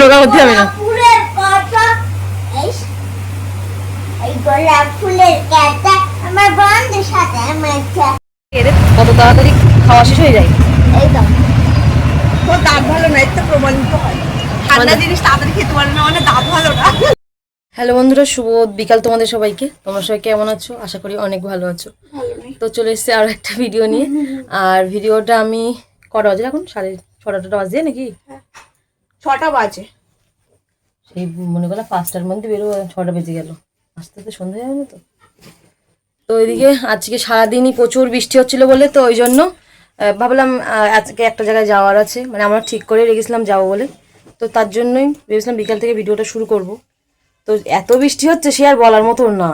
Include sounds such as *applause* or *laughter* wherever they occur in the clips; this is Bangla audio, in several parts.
রোগা হতে হবে না। ফুলের কথা এই এই গোলাপ ফুলের কথা আমার বন্ধুর সাথে আমার খে- এদের কত তাড়াতাড়ি খাওয়া শেষ হয়ে যায়? এই তো। দাঁত ভালো না এর তো প্রমাণিত হয়। ঠান্ডা জিনিস তাড়াতাড়ি খেতে পারে না মানে দাঁত ভালো না। হ্যালো বন্ধুরা শুভ বিকাল তোমাদের সবাইকে। তোমরা সবাই কেমন আছো? আশা করি অনেক ভালো আছো। তো চলে এসেছি আরও একটা ভিডিও নিয়ে। আর ভিডিওটা আমি কটা বাজে এখন? সাড়ে ছটা টটা বাজে নাকি? ছটা বাজে। সেই মনে করলাম পাঁচটার মধ্যে বেরো ছটা বেজে গেল। আস্তে আস্তে সন্ধ্যা যাবে তো। তো এদিকে আজকে সারাদিনই প্রচুর বৃষ্টি হচ্ছিল বলে তো ওই জন্য ভাবলাম আজকে একটা জায়গায় যাওয়ার আছে। মানে আমরা ঠিক করে রেখেছিলাম যাব বলে। তো তার জন্যই ভেবেছিলাম বিকাল থেকে ভিডিওটা শুরু করব। তো এত বৃষ্টি হচ্ছে সে আর বলার মতো না।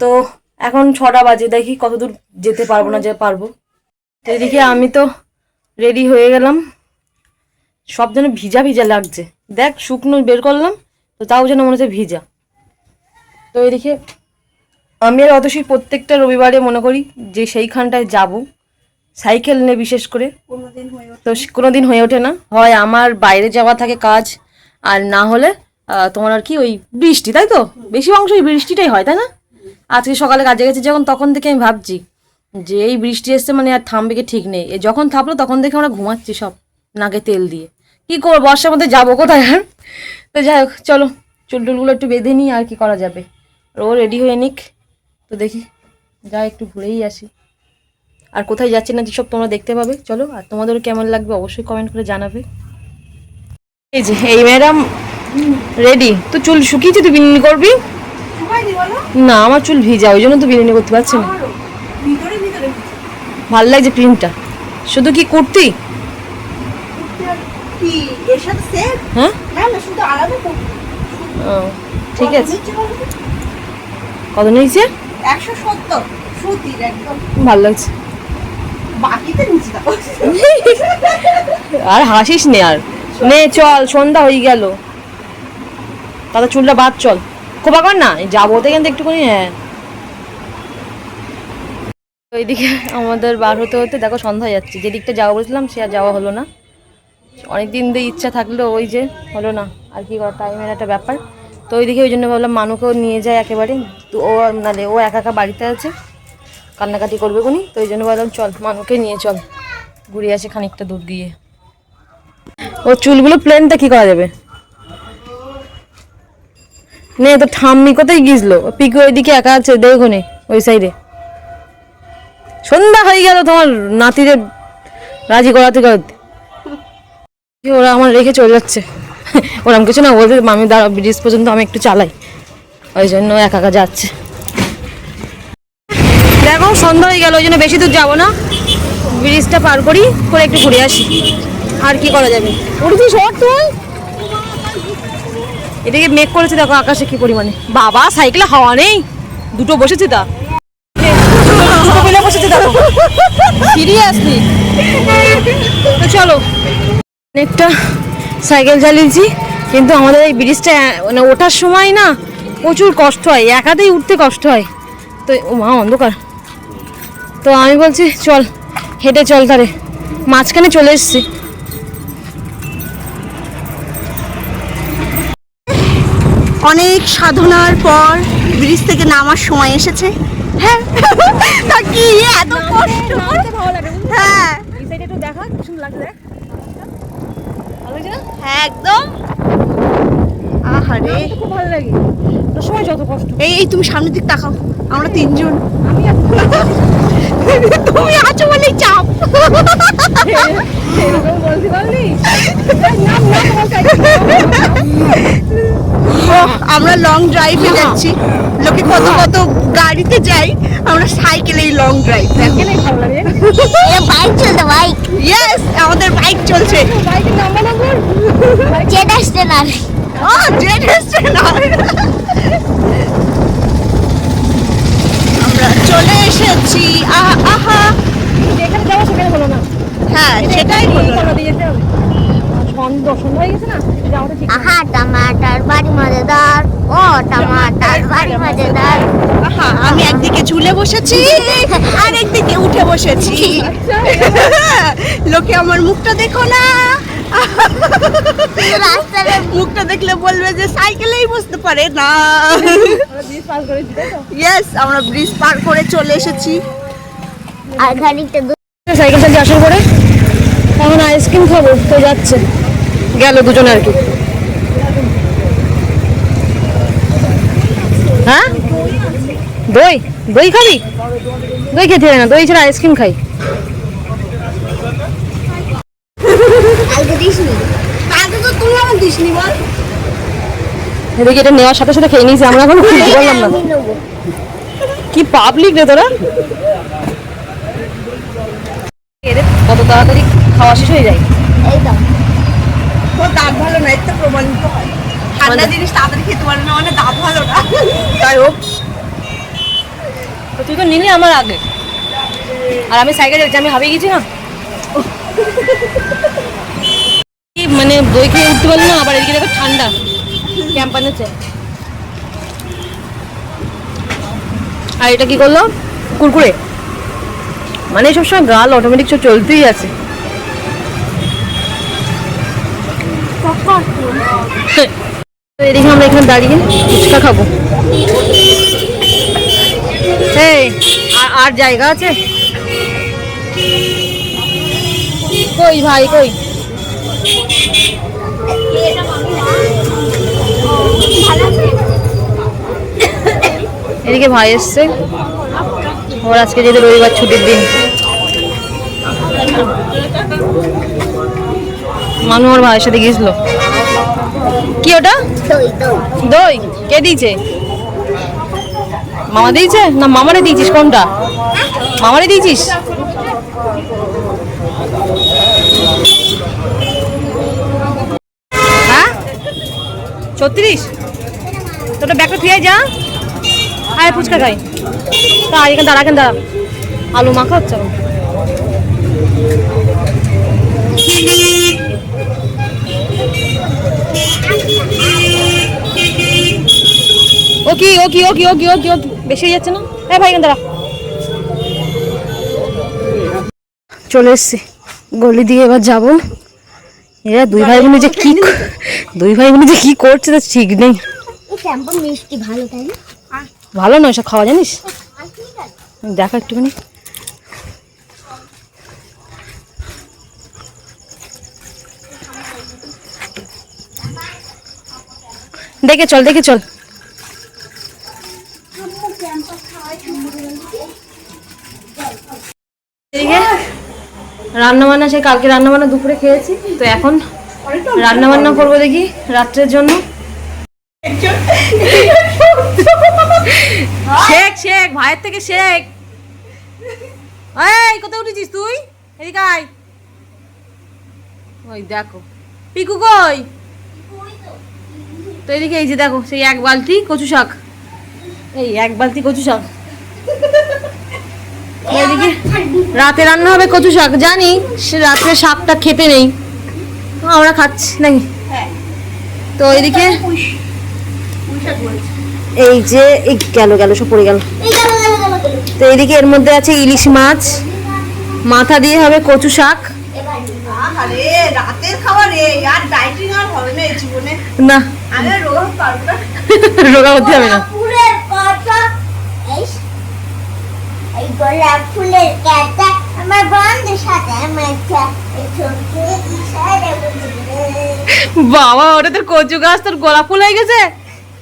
তো এখন ছটা বাজে, দেখি কতদূর যেতে পারব না যে পারব। তো এদিকে আমি তো রেডি হয়ে গেলাম। সব যেন ভিজা ভিজা লাগছে। দেখ শুকনো বের করলাম তো তাও যেন মনে হচ্ছে ভিজা। তো এদিকে আমি আর অতসী প্রত্যেকটা রবিবারে মনে করি যে সেইখানটায় যাব। সাইকেল নিয়ে বিশেষ করে। হয়ে তো কোনো দিন হয়ে ওঠে না। হয় আমার বাইরে যাওয়া থাকে কাজ আর না হলে তোমার আর কি ওই বৃষ্টি তাই তো? বেশি অংশ ওই বৃষ্টিটাই হয় তাই না? আজকে সকালে কাজে গেছি যখন তখন থেকে আমি ভাবছি যে এই বৃষ্টি এসছে মানে আর থামবে কি ঠিক নেই। যখন থামলো তখন দেখে আমরা ঘুমাচ্ছি সব নাকে তেল দিয়ে। কি করব বর্ষার মধ্যে যাব কোথায় আর? তো যাই হোক চলো চুল টুলগুলো একটু বেঁধে নিই আর কি করা যাবে। ও রেডি হয়ে নিক। তো দেখি যা একটু ঘুরেই আসি। আর কোথায় যাচ্ছি না যেসব তোমরা দেখতে পাবে চলো। আর তোমাদেরও কেমন লাগবে অবশ্যই কমেন্ট করে জানাবে। এই যে এই ম্যাডাম রেডি তো চুল শুকিয়েছে তুই বিনুনি করবি? না আমার চুল ভিজা ওই জন্য তো বিনুনি করতে পারছি না। ভালো লাগছে প্রিন্টটা শুধু কি কুর্তি? হ্যাঁ? করব ও, ঠিক আছে। কত নিয়েছে? একশো সত্তর সুতির একদম। ভালো লাগছে। আর হাসিস নে আর। নে চল সন্ধ্যা হয়ে গেল। তাহলে চুলটা বাদ চল। খোপা কর না যাব তো এখান থেকে একটুখানি হ্যাঁ। ওইদিকে আমাদের বার হতে হতে দেখো সন্ধ্যা হয়ে যাচ্ছে। যেদিকটা যাওয়া বলেছিলাম সে আর যাওয়া হলো না। অনেক দিন দিয়ে ইচ্ছা থাকল, ওই যে হলো না, আর কি করা টাইমের একটা ব্যাপার। তো ওইদিকে ওই জন্য ভাবলাম মানুকেও নিয়ে যায় একেবারে। তো ও নালে ও একা একা বাড়িতে আছে, কান্নাকাটি করবে কোনি, তো ওই জন্য ভাবলাম চল, মানুকে নিয়ে চল, ঘুরে আসে খানিকটা দূর দিয়ে ও চুলগুলো প্লেনটা কি করা যাবে? নে তো ঠাম্মি কোথায় গিয়েছিল? পিকু ওইদিকে একা আছে, দেখো নে, ওই সাইডে সন্ধ্যা হয়ে গেল তোমার নাতিরে রাজি করাতে করাতে। ওরা আমার রেখে চলে যাচ্ছে। *laughs* ওরম কিছু না, ওদের মামি দাঁড়া, ব্রিজ পর্যন্ত আমি একটু চালাই। ওই জন্য একা একা যাচ্ছে। দেখো, সন্ধ্যা হয়ে গেল, ওই জন্য বেশি দূর যাব না। ব্রিজটা পার করি, করে একটু ঘুরে আসি। আর কি করা যাবে? উঠেছিস ওর তুই। এদিকে মেঘ করেছে, দেখো আকাশে কি পরিমাণে। বাবা, সাইকেলে হাওয়া নেই। দুটো বসেছে তা। বসেছে, দেখো। সিরিয়াসলি চলো। অনেকটা সাইকেল চালিয়েছি কিন্তু আমাদের এই ব্রিজটা মানে ওঠার সময় না প্রচুর কষ্ট হয় একাতেই উঠতে কষ্ট হয়। তো ও মা অন্ধকার। তো আমি বলছি চল হেঁটে চল তারে মাঝখানে চলে এসেছি। অনেক সাধনার পর ব্রিজ থেকে নামার সময় এসেছে। হ্যাঁ কি এত কষ্ট। হ্যাঁ। এই সাইডে একটু দেখা লাগছে হ্যাঁ একদম। আহারে। খুব ভালো লাগে। তোর সময় যত কষ্ট। এই এই তুমি সামনের দিক তাকাও। আমরা তিনজন। আমি *laughs* তুমি আছো। বলেই চাপ। *laughs* এরকম বলতে পারলি? আমরা লং ড্রাইভে যাচ্ছি। লোকে কত কত গাড়িতে যাই আমরা সাইকেলেই লং ড্রাইভ ভালো লাগে বাইক চলতে বাইক ইয়েস আমাদের বাইক চলছে। বাইকের নাম্বার নম্বর ও জেড এসছে আমরা চলে এসেছি। আহা আহা। যেখানে যাব সেখানে বলো না। হ্যাঁ সেটাই হলো সন্ধ্যা সন্ধ্যা হয়ে গেছে না? আহা টমাটার বাড়ি মজাদার আমি একদিকে ঝুলে বসেছি আর একদিকে উঠে বসেছি। লোকে আমার মুখটা দেখো না। রাস্তার মুখটা দেখলে বলবে যে সাইকেলেই বসতে পারে না। ইয়েস আমরা ব্রিজ পার করে চলে এসেছি। আর খানিকটা সাইকেল চালিয়ে আসার পরে এখন আইসক্রিম খাব, তো যাচ্ছে। গেল দুজনে আর কি। হ্যাঁ? দই? দই খাবি? দই খেতে না দই ছাড়া আইসক্রিম খাই। এদিকে এটা নেওয়ার সাথে সাথে খেয়ে নিয়েছি আমরা এখন খুঁজতে না। কি পাবলিক রে তোরা? কত তাড়াতাড়ি খাওয়া শেষ হয়ে যায়। এই দাও তোর দাঁত ভালো না এতে প্রমাণিত হয়। ঠান্ডা জিনিস তাড়াতাড়ি খেতে পারে না মানে দাঁত ভালো না। যাই হোক। তুই তো নিলি আমার আগে। আর আমি সাইকেল আমি হাবিয়ে গেছি না? মানে দই খেয়ে উঠতে পারলি না? আবার এদিকে দেখো ঠান্ডা। ক্যাম্পানে চাই আর এটা কি করল কুরকুরে। মানে সবসময় গাল অটোমেটিক সব চলতেই আছে। এদিকে আমরা এখানে দাঁড়িয়ে ফুচকা খাব। এই, আর আর জায়গা আছে? কই ভাই, কই? এদিকে ভাই এসছে। ওর আজকে যেহেতু রবিবার ছুটির দিন। মানু ওর ভাইয়ের সাথে গিয়েছিল। কি ওটা? দই কে দিয়েছে? মামা দিয়েছে? না মামারে দিয়েছিস কোনটা? মামারে দিয়েছিস? হ্যাঁ? ছত্রিশ? তোটা ব্যাগটা থুয়ে যা। আয় ফুচকা খাই। তা এখানে দাঁড়া এখানে দাঁড়া। আলু মাখা হচ্ছে আমার। ও কি ও কি ও কি ও কি ও কি ও কি? বেশি হয়ে যাচ্ছে না? এ ভাই দাঁড়া। চলে এসছি। গলি দিয়ে এবার যাব। এরা দুই ভাই বোনে যে কি দুই ভাই বোনে যে কি করছে তা ঠিক নেই। ভালো নয় সব খাওয়া জানিস? দেখা একটুখানি। দেখে চল দেখে চল। রান্না বান্না সে কালকে রান্না বান্না দুপুরে খেয়েছি, তো এখন রান্না বান্না করব দেখি রাত্রের জন্য। শেখ শেখ, ভাইয়ের থেকে শেখ। এই, কোথায় উঠেছিস তুই? এদিকে ওই দেখো। পিকু কই? তো এদিকে এই যে দেখো, সেই এক বালতি কচু শাক। এই এক বালতি কচু শাক। এদিকে রাতে রান্না হবে কচু শাক জানি সে রাত্রে শাকটা খেতে নেই। আমরা খাচ্ছি নাকি? তো এদিকে এই যে এই গেল গেল সব পড়ে গেল। তো এদিকে এর মধ্যে আছে ইলিশ মাছ। মাথা দিয়ে হবে কচু শাক। না। রোগা হতে হবে না ফুলের কথা এই এই গোলাপ ফুলের কাটা আমার বন্ধুর সাথে আমার বাবা ওটা তোর কচু গাছ তোর গোলাপ ফুল হয়ে গেছে?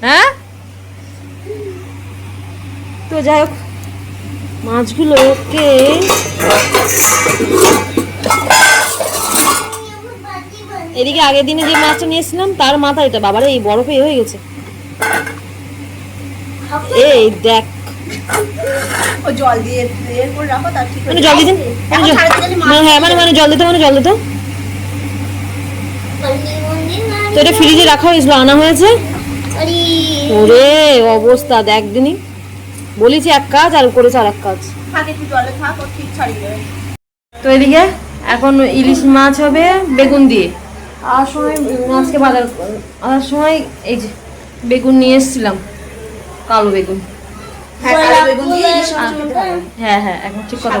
হ্যাঁ? তো যাই হোক মাছগুলোকে এদিকে আগের দিনে যে মাছটা নিয়েছিলাম তার মাথা এটা। বাবারে এই বরফে হয়ে গেছে। এই দেখ। জল দিয়ে এর করে রাখো তার ঠিক মানে জল তিনটে মাছ হ্যাঁ মানে মানে জল দিতে মানে জল দিত। তো এটা ফ্রিজে রাখা হয়েছিল আনা হয়েছে? ওরে অবস্থা দেখ দিনই বলেছি এক কাজ আর করেছে আর এক কাজ তো এদিকে এখন ইলিশ মাছ হবে বেগুন দিয়ে। আর সময় আজকে বাজার আসার সময় এই যে বেগুন নিয়ে এসেছিলাম কালো বেগুন। হ্যাঁ। হ্যাঁ হ্যাঁ একদম ঠিক কথা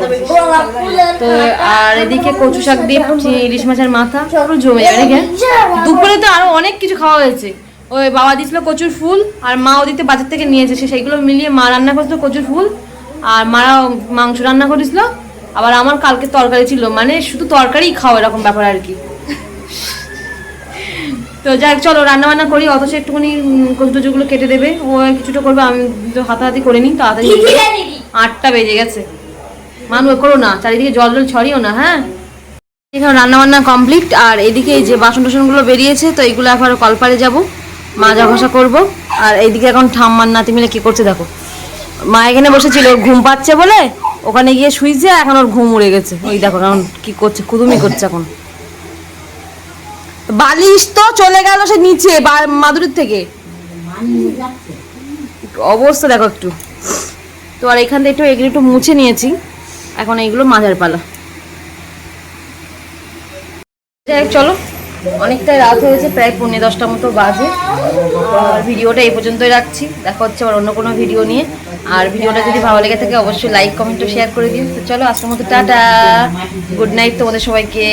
তো আর এদিকে কচু শাক দিয়ে ইলিশ মাছের মাথা পুরো জমে যাবে দুপুরে তো আরও অনেক কিছু খাওয়া হয়েছে। ওই বাবা দিয়েছিল কচুর ফুল আর মা ওদিকে বাজার থেকে নিয়েছে সে সেইগুলো মিলিয়ে মা রান্না করেছিল কচুর ফুল আর মারা মাংস রান্না করেছিল। আবার আমার কালকে তরকারি ছিল মানে শুধু তরকারি খাও এরকম ব্যাপার আর কি। তো যাই চলো রান্না বান্না করি অথচ একটুখানি উম, টচুগুলো কেটে দেবে। ও কিছুটা করবে আমি তো হাতাহাতি করে নিই তাড়াতাড়ি আটটা বেজে গেছে। মানু করো না চারিদিকে জল জল ছড়িও না হ্যাঁ? এখানে রান্না বান্না কমপ্লিট আর এদিকে যে বাসন টাসনগুলো বেরিয়েছে তো এইগুলো এখন কলপারে যাব মাজা ঘষা করব আর এইদিকে এখন ঠাম্মার নাতি মিলে কি করছে দেখো। মা এখানে বসেছিল ওর ঘুম পাচ্ছে বলে ওখানে গিয়ে শুইছে এখন ওর ঘুম উড়ে গেছে। ওই দেখো এখন কি করছে কুদুমি করছে এখন। বালিশ তো চলে গেল সে নিচে মাদুরির থেকে। অবস্থা দেখো একটু। তো আর এখান থেকে একটু এগুলো একটু মুছে নিয়েছি। এখন এইগুলো মাজার পালা। চলো। অনেকটাই রাত হয়েছে, প্রায় পৌনে দশটা মতো বাজে। আর ভিডিওটা এই পর্যন্তই রাখছি। দেখা হচ্ছে আবার অন্য কোনো ভিডিও নিয়ে। আর ভিডিওটা যদি ভালো লেগে থাকে, অবশ্যই লাইক কমেন্ট শেয়ার করে দিন তো চলো, আজকের মতো টাটা। গুড নাইট তোমাদের সবাইকে।